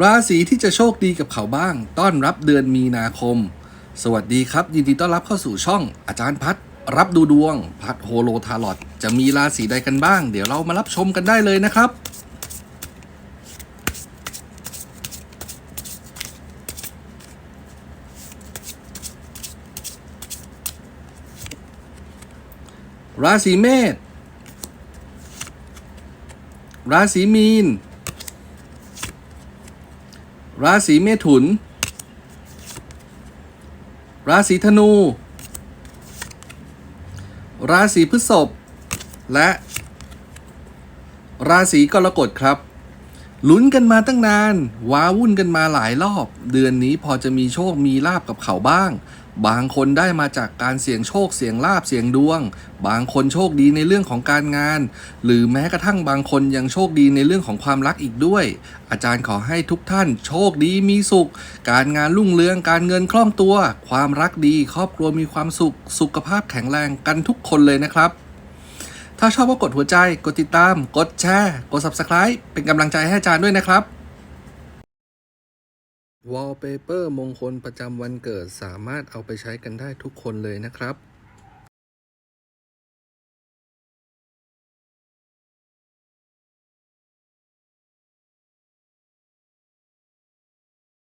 ราศีที่จะโชคดีกับเขาบ้าง ต้อนรับเดือนมีนาคม สวัสดีครับ ยินดีต้อนรับเข้าสู่ช่องอาจารย์พัดรับดูดวง พัดโฮโลทาร์ลอตจะมีราศีใดกันบ้าง เดี๋ยวเรามารับชมกันได้เลยนะครับ ราศีเมษราศีมีน ราศีเมถุน ราศีธนู ราศีพฤษภและ ราศีกรกฎครับ ลุ้นกันมาตั้งนาน ว้าวุ่นกันมาหลายรอบ เดือนนี้พอจะมีโชคมีลาบกับเขาบ้าง บางคนได้มาจากการเสี่ยงโชคเสี่ยงลาบเสี่ยงดวง บางคนโชคดีในเรื่องของการงาน หรือแม้กระทั่งบางคนยังโชคดีในเรื่องของความรักอีกด้วย อาจารย์ขอให้ทุกท่าน โชคดีมีสุข การงานรุ่งเรืองการเงินคล่องตัว ความรักดี ครอบครัวมีความสุข สุขภาพแข็งแรงกันทุกคนเลยนะครับ ถ้าชอบก็กดหัวใจ กดติดตาม กดแชร์ กด subscribe เป็นกำลังใจให้อาจารย์ด้วยนะครับ วอลเปเปอร์มงคลประจำวันเกิดสามารถเอาไปใช้กันได้ทุกคนเลยนะครับ